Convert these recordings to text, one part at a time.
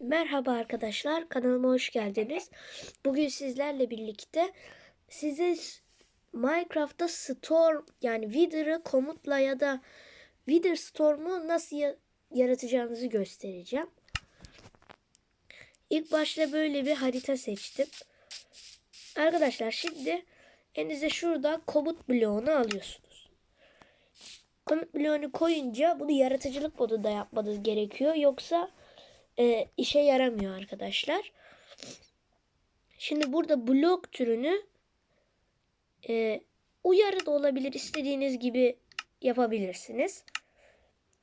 Merhaba arkadaşlar, kanalıma hoş geldiniz. Bugün sizlerle birlikte size Minecraft'ta Storm yani Wither'ı komutla ya da Wither Storm'u nasıl ya- yaratacağınızı göstereceğim. İlk başta böyle bir harita seçtim. Arkadaşlar şimdi elinize şurada komut bloğunu alıyorsunuz. Komut bloğunu koyunca bunu yaratıcılık modunda yapmanız gerekiyor. Yoksa e, işe yaramıyor arkadaşlar. Şimdi burada blok türünü e, uyarı da olabilir. istediğiniz gibi yapabilirsiniz.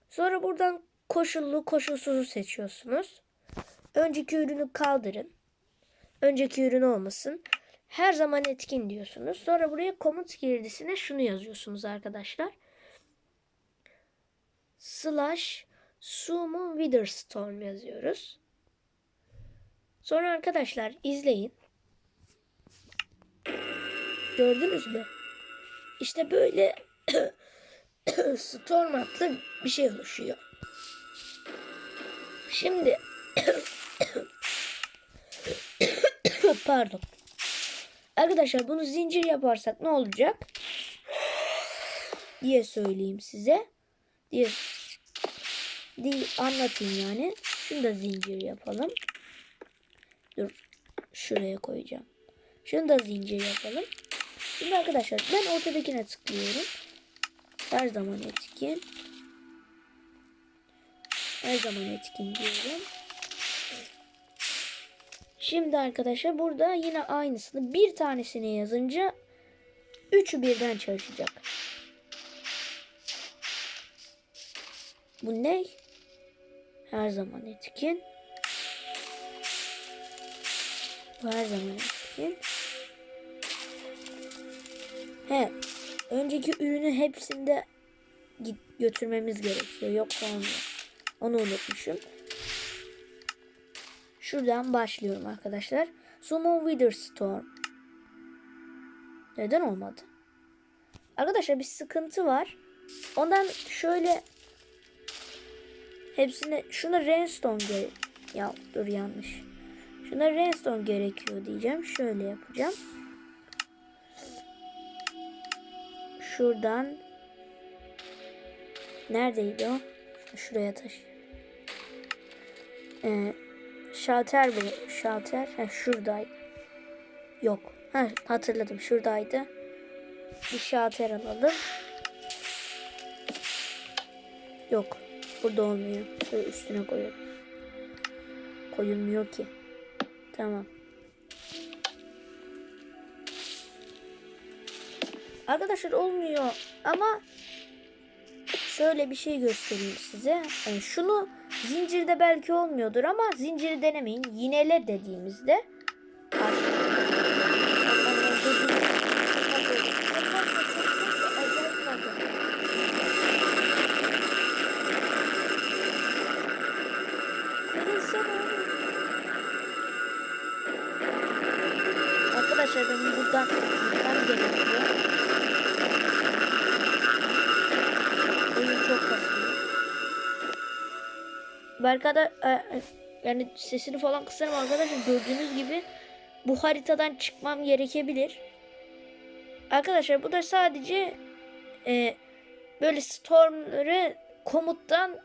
Sonra buradan koşullu koşulsuzu seçiyorsunuz. Önceki ürünü kaldırın. Önceki ürün olmasın. Her zaman etkin diyorsunuz. Sonra buraya komut girdisine şunu yazıyorsunuz arkadaşlar. Slash Sumo Witherstorm yazıyoruz. Sonra arkadaşlar izleyin. Gördünüz mü? İşte böyle Storm adlı bir şey oluşuyor. Şimdi pardon. Arkadaşlar bunu zincir yaparsak ne olacak? diye söyleyeyim size. Diye diye anlatayım yani. Şunu da zincir yapalım. Dur. Şuraya koyacağım. Şunu da zincir yapalım. Şimdi arkadaşlar ben ortadakine tıklıyorum. Her zaman etkin. Her zaman etkin diyorum. Şimdi arkadaşlar burada yine aynısını bir tanesini yazınca üçü birden çalışacak. Bu ne? Her zaman etkin. Bu her zaman etkin. He. Önceki ürünü hepsinde git götürmemiz gerekiyor. Yoksa olmuyor. Onu unutmuşum. Şuradan başlıyorum arkadaşlar. Summon Wither Storm. Neden olmadı? Arkadaşlar bir sıkıntı var. Ondan şöyle hepsine şuna Rainstone gerek. Ya dur yanlış. Şuna Rainstone gerekiyor diyeceğim. Şöyle yapacağım. Şuradan neredeydi o? Şuraya taşı. Ee, şalter bu. Şalter. Ha, şuradaydı. Yok. Ha, hatırladım. Şuradaydı. Bir şalter alalım. Yok. Burada olmuyor. Şöyle üstüne koyalım. Koyulmuyor ki. Tamam. Arkadaşlar olmuyor ama şöyle bir şey göstereyim size. Yani şunu zincirde belki olmuyordur ama zinciri denemeyin. Yinele dediğimizde Arkadaşlar benim buradan gitmem gerekiyor. Oyun çok kasıyor. Belki e, yani sesini falan kısarım arkadaşlar. Gördüğünüz gibi bu haritadan çıkmam gerekebilir. Arkadaşlar bu da sadece e, böyle stormları komuttan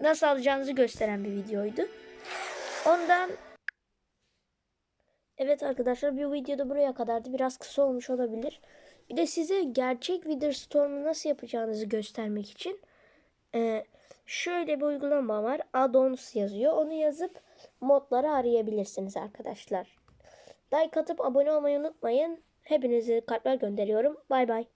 nasıl alacağınızı gösteren bir videoydu. Ondan Evet arkadaşlar bir videoda buraya kadardı. Biraz kısa olmuş olabilir. Bir de size gerçek Wither Storm'u nasıl yapacağınızı göstermek için e, şöyle bir uygulama var. Addons yazıyor. Onu yazıp modları arayabilirsiniz arkadaşlar. Like atıp abone olmayı unutmayın. Hepinize kalpler gönderiyorum. Bay bay.